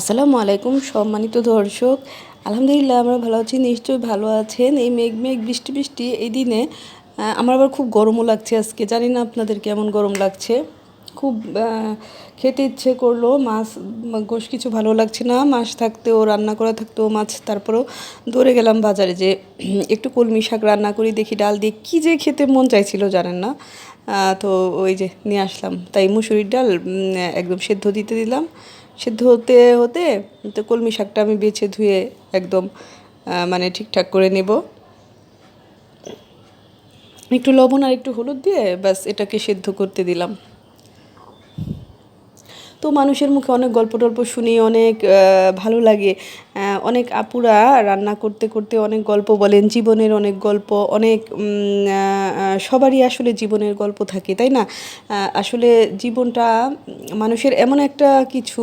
আসসালামু আলাইকুম, সম্মানিত দর্শক। আলহামদুলিল্লাহ, আমরা ভালো আছি, নিশ্চয়ই ভালো আছেন। এই মেঘ মেঘ বৃষ্টি বৃষ্টি এই দিনে আমার আবার খুব গরমও লাগছে আজকে। জানি না আপনাদের কেমন গরম লাগছে। খুব খেতে ইচ্ছে করল, মাছ, গোশ কিছু ভালো লাগছে না। মাছ থাকতেও, রান্না করা থাকতেও মাছ, তারপরেও দৌড়ে গেলাম বাজারে যে, একটু কলমি শাক রান্না করি, দেখি ডাল দিয়ে কী যে খেতে মন চাইছিল জানেন না। তো ওই যে নিয়ে আসলাম। তাই মুসুরির ডাল একদম সেদ্ধ দিতে দিলাম। সেদ্ধ হতে হতে তো কলমি শাকটা আমি বেছে ধুয়ে একদম মানে ঠিকঠাক করে নেব। একটু লবণ আর একটু হলুদ দিয়ে ব্যাস এটাকে সেদ্ধ করতে দিলাম। তো মানুষের মুখে অনেক গল্প টল্প শুনি, অনেক ভালো লাগে। অনেক আপুরা রান্না করতে করতে অনেক গল্প বলেন, জীবনের অনেক গল্প, অনেক সবারই আসলে জীবনের গল্প থাকে, তাই না? আসলে জীবনটা মানুষের এমন একটা কিছু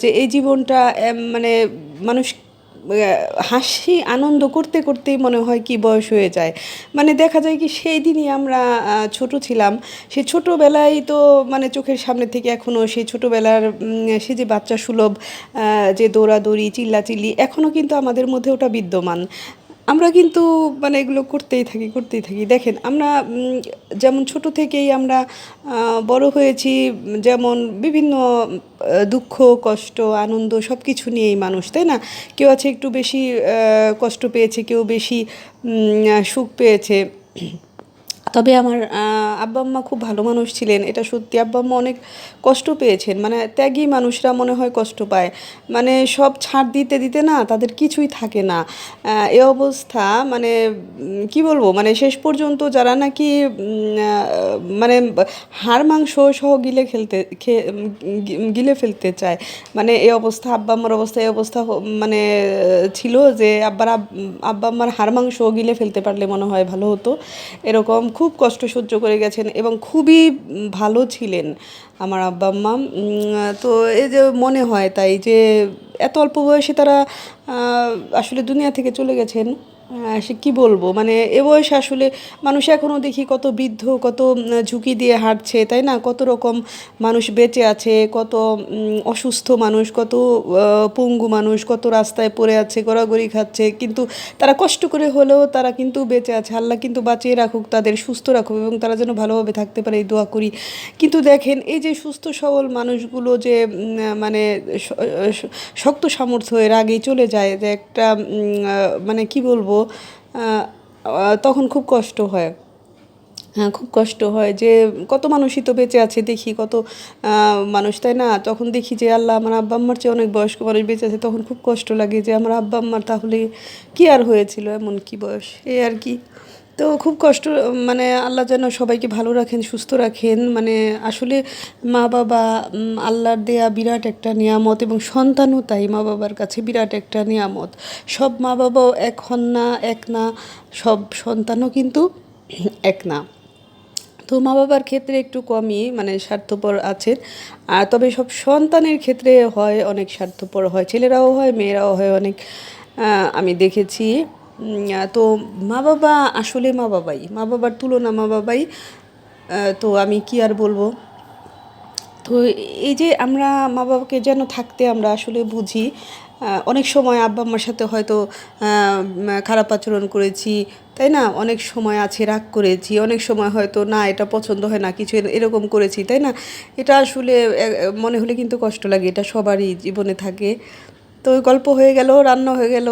যে এই জীবনটা মানে মানুষ হাসি, আনন্দ করতে করতেই মনে হয় কি বয়স হয়ে যায়। মানে দেখা যায় কি সেই দিনই আমরা ছোট ছিলাম। সে ছোটোবেলায় তো মানে চোখের সামনে থেকে এখনও সেই ছোটোবেলার সে যে বাচ্চা সুলভ যে দৌড়াদৌড়ি, চিল্লাচিল্লি এখনও কিন্তু আমাদের মধ্যে ওটা বিদ্যমান। আমরা কিন্তু মানে এগুলো করতেই থাকি করতেই থাকি। দেখেন, আমরা যেমন ছোট থেকেই আমরা বড় হয়েছি, যেমন বিভিন্ন দুঃখ, কষ্ট, আনন্দ সব কিছু নিয়েই মানুষ, তাই না? কেউ আছে একটু বেশি কষ্ট পেয়েছে, কেউ বেশি সুখ পেয়েছে। তবে আমার আব্বা আম্মা খুব ভালো মানুষ ছিলেন। এটা সত্যি আব্বা আম্মা অনেক কষ্ট পেয়েছেন। মানে ত্যাগী মানুষরা মনে হয় কষ্ট পায়। মানে সব ছাড় দিতে দিতে না তাদের কিছুই থাকে না। এ অবস্থা মানে কি বলব? মানে শেষ পর্যন্ত যারা নাকি মানে হাড়, মাংস সহ গিলে খেলতে গিলে ফেলতে চায়। মানে এ অবস্থা, আব্বা আম্মার অবস্থা এই অবস্থা মানে ছিল যে আব্বার আব- আব্বা আম্মার মাংস গিলে ফেলতে পারলে মনে হয় ভালো হতো। এরকম খুব কষ্ট সহ্য করে গেছেন এবং খুবই ভালো ছিলেন আমার আব্বা আম্মা। তো এই যে মনে হয় তাই যে এত অল্প বয়সে তারা আসলে দুনিয়া থেকে চলে গেছেন। সে কী বলব? মানে এ বয়সে আসলে মানুষ এখনও দেখি কত বৃদ্ধ, কত ঝুঁকি দিয়ে হাঁটছে, তাই না? কত রকম মানুষ বেঁচে আছে, কত অসুস্থ মানুষ, কত পঙ্গু মানুষ, কত রাস্তায় পড়ে আছে, গড়াগড়ি খাচ্ছে। কিন্তু তারা কষ্ট করে হলেও তারা কিন্তু বেঁচে আছে। আল্লাহ কিন্তু বাঁচিয়ে রাখুক, তাদের সুস্থ রাখুক এবং তারা যেন ভালোভাবে থাকতে পারে, এই দোয়া করি। কিন্তু দেখেন, এই যে সুস্থ, সবল মানুষগুলো যে মানে শক্ত সামর্থ্য এর আগেই চলে যায়, যে একটা মানে কি বলব? তখন খুব কষ্ট হয়। হ্যাঁ খুব কষ্ট হয় যে কত মানুষই তো বেঁচে আছে, দেখি কত মানুষ, তাই না? তখন দেখি যে আল্লাহ আমার আব্বা আম্মার চেয়ে অনেক বয়স্ক মানুষ বেঁচে আছে, তখন খুব কষ্ট লাগে যে আমার আব্বা আম্মার তাহলে কি আর হয়েছিল এমন কি বয়স? এই আর কি। তো খুব কষ্ট মানে আল্লাহ যেন সবাইকে ভালো রাখেন, সুস্থ রাখেন। মানে আসলে মা বাবা আল্লাহর দেয়া বিরাট একটা নিয়ামত এবং সন্তানও তাই, মা বাবার কাছে বিরাট একটা নিয়ামত। সব মা বাবাও এক হন না, এক না, সব সন্তানও কিন্তু এক না। তো মা বাবার ক্ষেত্রে একটু কমই মানে স্বার্থপর আছেন আর তবে সব সন্তানের ক্ষেত্রে হয় অনেক স্বার্থপর হয়, ছেলেরাও হয়, মেয়েরাও হয় অনেক। আমি দেখেছি তো মা বাবা আসলে মা বাবাই, মা বাবার তুলনা মা বাবাই তো আমি কি আর বলব? তো এই যে আমরা মা বাবাকে যেন থাকতে আমরা আসলে বুঝি অনেক সময় আব্বা আম্মার সাথে হয়তো খারাপ আচরণ করেছি, তাই না? অনেক সময় আছে, রাগ করেছি, অনেক সময় হয়তো না, এটা পছন্দ হয় না, কিছু এরকম করেছি, তাই না? এটা আসলে মনে হলে কিন্তু কষ্ট লাগে, এটা সবারই জীবনে থাকে। তো গল্প হয়ে গেল, রান্না হয়ে গেল।